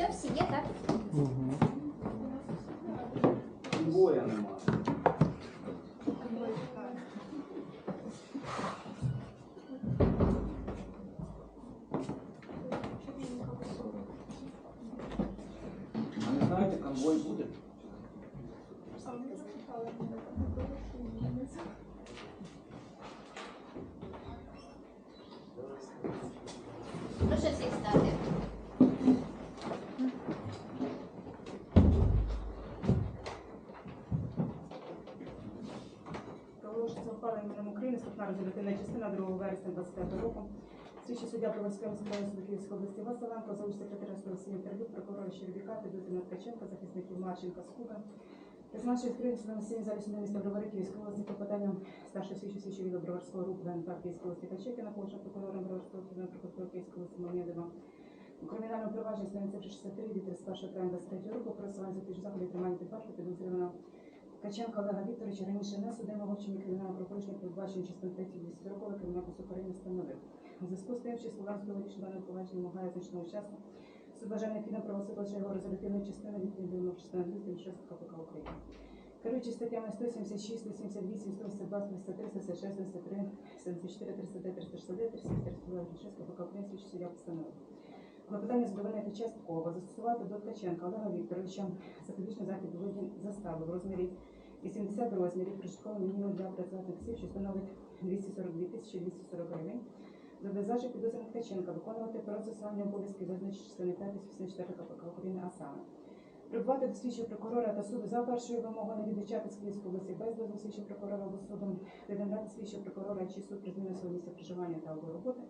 все в сіє, так? Угу. Боя нема. А не знаєте, конвой буде? Прошу всіх стати. Проголошується ухвала України, статна резолютивна частина 2 вересня 25 року. Слідчий суддя Провольського судового суду Київської області Василенко, залуч секретаря судового інтерв'ю, прокурора Щербіка, підозрюваного Ткаченка, захисників Марченка, Скуба. Призначив відкритий судове засідання залі суду міста Бровари Київської області по питанням старшого слідчого слідчого відділу Броварського руху ВНП Київської області Качекіна, колишня прокурора Броварського окружного прокурора Київської області Мамєдова. У кримінальному провадженні станеться 63 від 31 травня 23 року про засування запобіжного заходів тримання під вартою підозрюваного Ткаченка Олега Вікторовича раніше не судимого вчинення кримінального правопорушення, передбачення частин 3 200 рокових Кримінального кодексу України встановив. У зв'язку з тим, що Слов'янського даного провадження вимагає значного часу, суд проголосити лише його резолютивної частини відповідно частини 206 КПК України. Керуючи статтями 176, 178, 182, 183, 166, 173, 74, 309, 369, 336 КПК України слідчий суддя постановив. Клопотання задовольнити частково застосувати до Ткаченка Олега Вікторовича запобіжний захід у застави в розмірі 80 розмірів прожиткового мінімуму для працювати осіб, що становить 242 тисячі 240 гривень. Зобов'язавши підозрюваного Ткаченка виконувати процесуальні обов'язки визначені частини 5 84 КПК України, а саме прибувати до слідчого прокурора та суду за першою вимогою не відвічати з Київської області без дозволу слідчого прокурора або суду, повідомляти слідчого прокурора чи суд про зміну свого місця проживання та або роботи,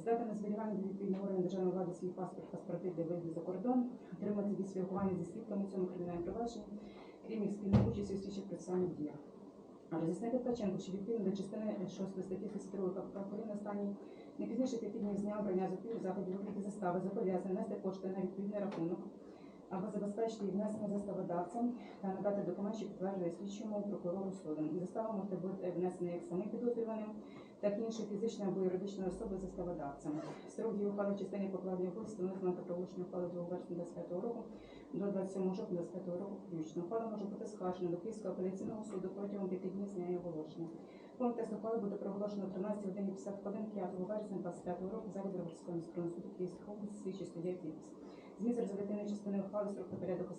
здати на зберігання до відповідного органу державної влади свій паспорт, паспорти для виїзду за кордон, отримати від спілкування зі свідками у цьому кримінальному провадженні, крім їх спільної участі у слідчих процесуальних діях. Роз'яснити Ткаченку, що відповідно до частини 6 статті 32 КПК України останній не пізніше п'яти днів з дня обрання запобіжних заходів вигляді застави зобов'язаний внести кошти на відповідний рахунок або забезпечити їх внесення заставодавцям та надати документ, що підтверджує слідчому прокурору суду. Застава може бути внесена як самим підозрюваним, так і іншою фізичною або юридичною особою заставодавцем. Строк дії ухвали в частині покладення обов'язків встановлено та проголошення ухвали 2 вересня 25 року до 27 жовтня 25 року включно. Ухвала може бути скаржена до Київського апеляційного суду протягом 5 днів з дня оголошення. Повний текст ухвали буде проголошено 13 годині 50 хвилин 5 вересня 25 року в залі Броварського міського суду Київської області слідчий суддя Київський. Зміст резолютивної частини ухвали строк та порядок